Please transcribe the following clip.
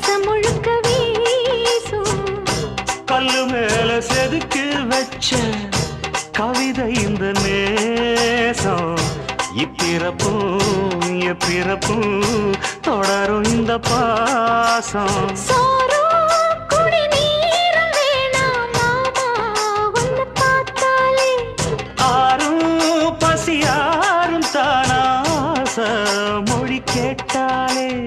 தேசம் முழுக்க வீசும். கல்லு மேல செதுக்கு வச்ச கவிதை இந்த நேசம். இப்பிறப்பும் எப்பிறப்பும் தொடரும் இந்த பாசம். மொழி கேட்டாலே